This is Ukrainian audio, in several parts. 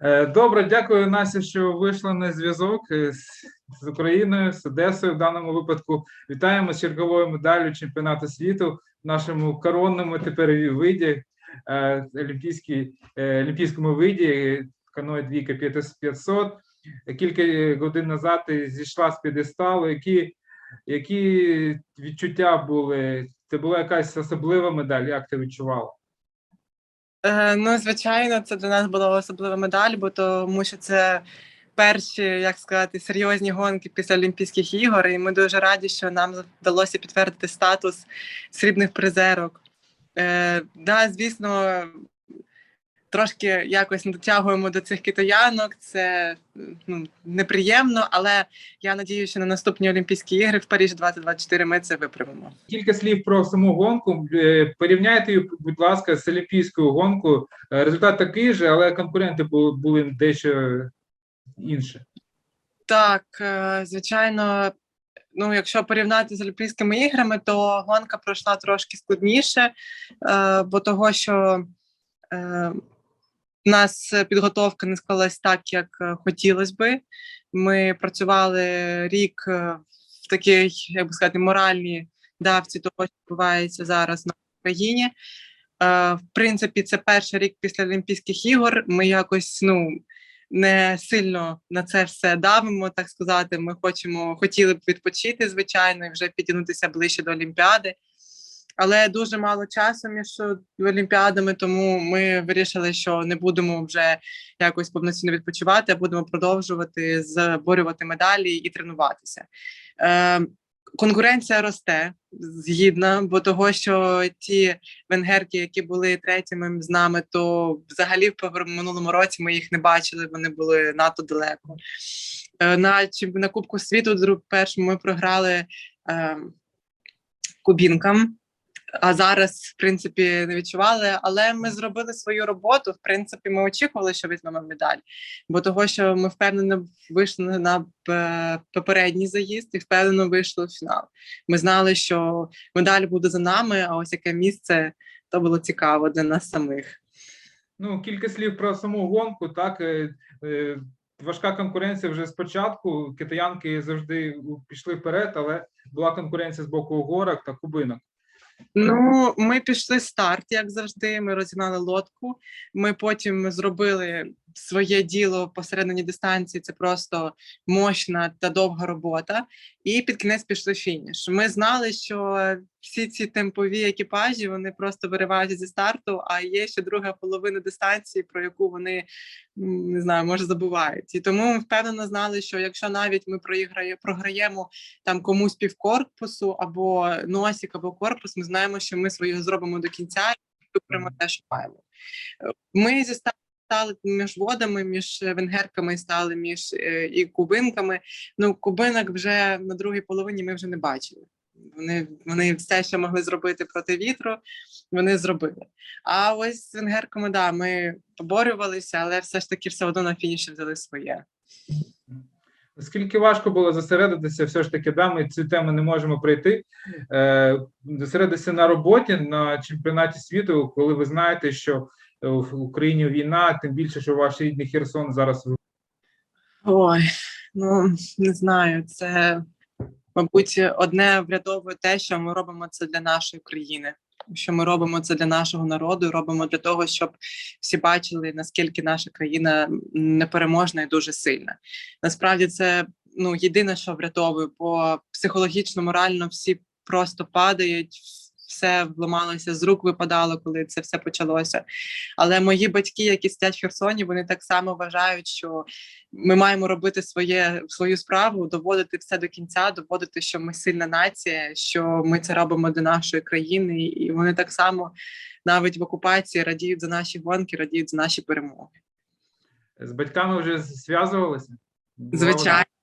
Е, Добре, дякую, Настя, що вийшла на зв'язок е, з, Україною, з Одесою в даному випадку. Вітаємо з черговою медаллю чемпіонату світу в нашому коронному тепер виді, е, олімпійському виді, каної двійка 500. Кілька годин назад ти зійшла з п'єдесталу. Які, які відчуття були? Це була якась особлива медаль, як ти відчувала? Е, Ну, звичайно, це для нас була особлива медаль, бо тому що це перші, як сказати, серйозні гонки після Олімпійських ігор. І ми дуже раді, що нам вдалося підтвердити статус срібних призерок. Е, да, звісно, трошки якось не дотягуємо до цих китаянок. Це ну, неприємно, але я надію, що на наступні Олімпійські ігри в Парижі 2024 ми це виправимо. Кілька слів про саму гонку. Е, Порівняйте її, будь ласка, з олімпійською гонкою. Е, Результат такий же, але конкуренти були, дещо інші. Так, е, звичайно, ну якщо порівняти з Олімпійськими іграми, то гонка пройшла трошки складніше, бо того, що у нас підготовка не склалась так, як е, хотілося би. Ми працювали рік е, в такій, як би сказати, моральній давці того, що відбувається зараз на Україні. Е, В принципі, це перший рік після Олімпійських ігор. Ми якось ну не сильно на це все давимо, так сказати. Ми хочемо, хотіли б відпочити, звичайно, і вже підтягнутися ближче до Олімпіади. Але дуже мало часу між олімпіадами, тому ми вирішили, що не будемо вже якось повноцінно відпочивати, а будемо продовжувати зборювати медалі і тренуватися. Е, конкуренція росте згідна, бо того, що ті венгерки, які були третіми з нами, то взагалі в минулому році ми їх не бачили, вони були надто далеко. Е, На, на Кубку світу першому ми програли е, кубінкам. А зараз, в принципі, не відчували, але ми зробили свою роботу. В принципі, ми очікували, що візьмемо медаль, бо того, що ми впевнено вийшли на попередній заїзд і впевнено вийшли в фінал. Ми знали, що медаль буде за нами, а ось яке місце то було цікаво для нас самих. Ну, кілька слів про саму гонку. Так, е, е, важка конкуренція вже спочатку. Китаянки завжди пішли вперед, але була конкуренція з боку горок та кубинок. Ну, ми пішли старт, як завжди. Ми розігнали лодку. Ми потім зробили своє діло посередині дистанції. Це просто мощна та довга робота. І під кінець пішли фініш. Ми знали, що всі ці темпові екіпажі вони просто вириваються зі старту. А є ще друга половина дистанції, про яку вони не знаю, може забувають. І тому ми впевнено знали, що якщо навіть ми проіграє, програємо там комусь півкорпусу або носик, або корпус, ми знаємо, що ми своє зробимо до кінця і випрямо те, що маємо. Ми зі старту стали між водами, між венгерками стали між е, і кубинками. Ну, кубинок вже на другій половині ми вже не бачили. Вони, вони все, що могли зробити проти вітру, вони зробили. А ось з венгерками, да, ми поборювалися, але все ж таки все одно на фініші взяли своє. Наскільки важко було зосередитися, все ж таки, да, ми цю тему не можемо пройти. Е, зосередитися на роботі на чемпіонаті світу, коли ви знаєте, що е, в Україні війна, тим більше, що ваш рідний Херсон зараз Ой, ну не знаю, це мабуть одне врятовує те, що ми робимо це для нашої країни. Що ми робимо це для нашого народу, робимо для того, щоб всі бачили наскільки наша країна непереможна і дуже сильна. Насправді це ну єдине, що врятовує, бо психологічно, морально всі просто падають, все вламалося з рук, випадало, коли це все почалося. Але мої батьки, які сидять в Херсоні, вони так само вважають, що ми маємо робити своє свою справу, доводити все до кінця, доводити, що ми сильна нація, що ми це робимо для нашої країни, і вони так само навіть в окупації радіють за наші гонки, радіють за наші перемоги. з батьками вже зв'язувалися? Звичайно.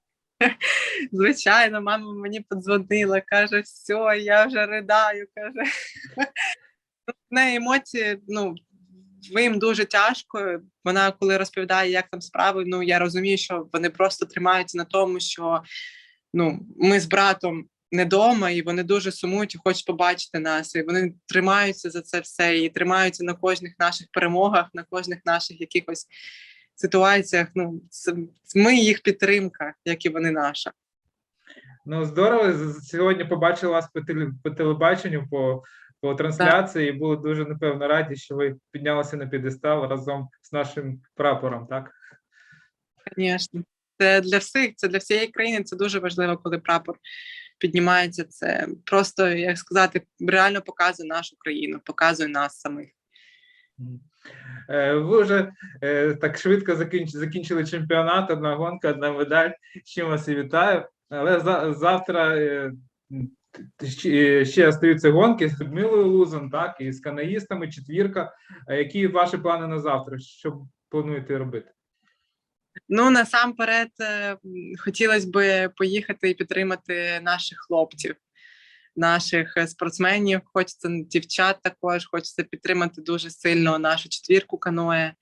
Звичайно, мама мені подзвонила, каже: все, я вже ридаю. каже. В емоції, ну, їм дуже тяжко. Вона коли розповідає, як там справи, ну я розумію, що вони просто тримаються на тому, що ну, ми з братом не вдома, і вони дуже сумують і хочуть побачити нас. І вони тримаються за це все, і тримаються на кожних наших перемогах, на кожних наших якихось ситуаціях. Ну, ми їх підтримка, як і вони наша. Ну, здорово. Сьогодні побачили вас по, теле, по телебаченню, по, по трансляції, і були дуже, напевно, раді, що ви піднялися на підестал разом з нашим прапором, так? Звісно, це для всіх, це для всієї країни. Це дуже важливо, коли прапор піднімається. Це просто, як сказати, реально показує нашу країну, показує нас самих. Е, Ви вже е, так швидко закінчили чемпіонат, одна гонка, одна медаль. З чим вас і вітаю. Але завтра е, ще, остаються гонки з Людмилою Лузан, так, і з канаїстами, четвірка. Які ваші плани на завтра? Що плануєте робити? Ну насамперед хотілося б поїхати і підтримати наших хлопців, наших е, спортсменів. Хочеться дівчат також. Хочеться підтримати дуже сильно нашу четвірку каноє,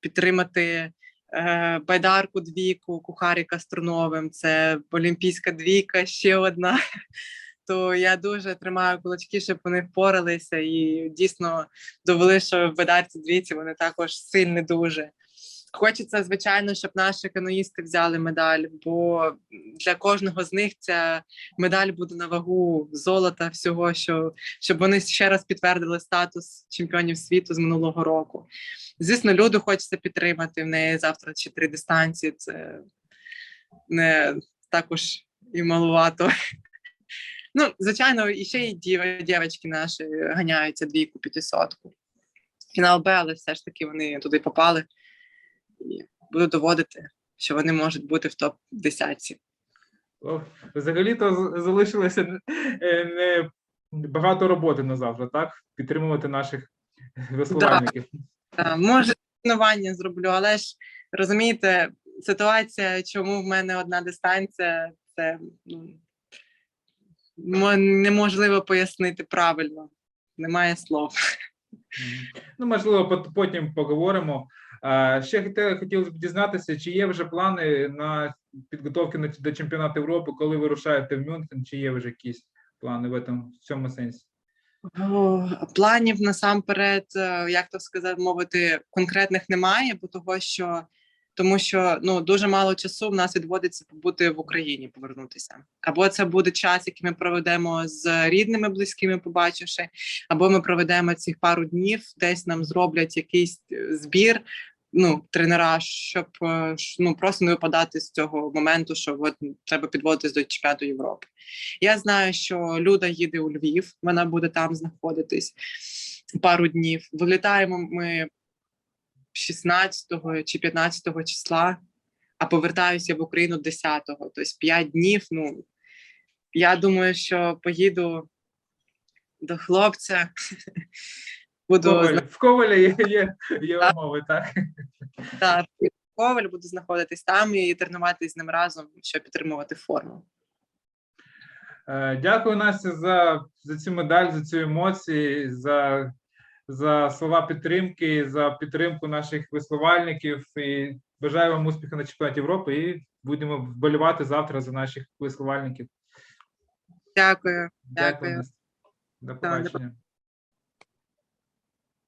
підтримати е, байдарку двійку, кухаріка з Труновим. Це олімпійська двійка, ще одна. То я дуже тримаю кулачки, щоб вони впоралися і дійсно довели, що в байдарці двійці вони також сильні дуже. Хочеться, звичайно, щоб наші каноїсти взяли медаль, бо для кожного з них ця медаль буде на вагу золота, всього, що щоб вони ще раз підтвердили статус чемпіонів світу з минулого року. Звісно, люду хочеться підтримати. В неї завтра ще три дистанції. Це не також і малувато. Ну, звичайно, і ще й дів- дівчатки наші ганяються двійку п'ятисотку. Фінал Б, але все ж таки вони туди попали і буду доводити, що вони можуть бути в топ 10 Взагалі-то залишилося е, не багато роботи на завтра, так? Підтримувати наших веслувальників. Може, тренування зроблю, але ж розумієте, ситуація, чому в мене одна дистанція, це ну, неможливо пояснити правильно. Немає слов. Ну, можливо, потім поговоримо. Ще хотілося б дізнатися, чи є вже плани на підготовки до чемпіонату Європи, коли ви рушаєте в Мюнхен, чи є вже якісь плани в этом, в цьому сенсі? Планів насамперед, е, як то сказати, мовити, конкретних немає, бо того, що тому що ну дуже мало часу в нас відводиться побути в Україні, повернутися. Або це буде час, який ми проведемо з рідними, близькими, побачивши, або ми проведемо цих пару днів, десь нам зроблять якийсь е, збір. Ну, тренера, щоб е, ну просто не випадати з цього моменту, що от треба підводитись до чемпіонату Європи. Я знаю, що Люда їде у Львів, вона буде там знаходитись пару днів. Вилітаємо ми 16 чи 15 числа, а повертаюся в Україну 10-го, тобто 5 днів. Ну я думаю, що поїду до хлопця. Буду Коваль, в Ковалі є, є, є умови, так? та, в Коваль, буду знаходитись там і тренуватись з ним разом, щоб підтримувати форму. Е, Дякую, Настя, за, за цю медаль, за цю емоції, за, за слова підтримки, за підтримку наших висловальників. І бажаю вам успіху на чемпіонаті Європи і будемо вболівати завтра за наших висловальників. Дякую. Дякую. Так, до побачення.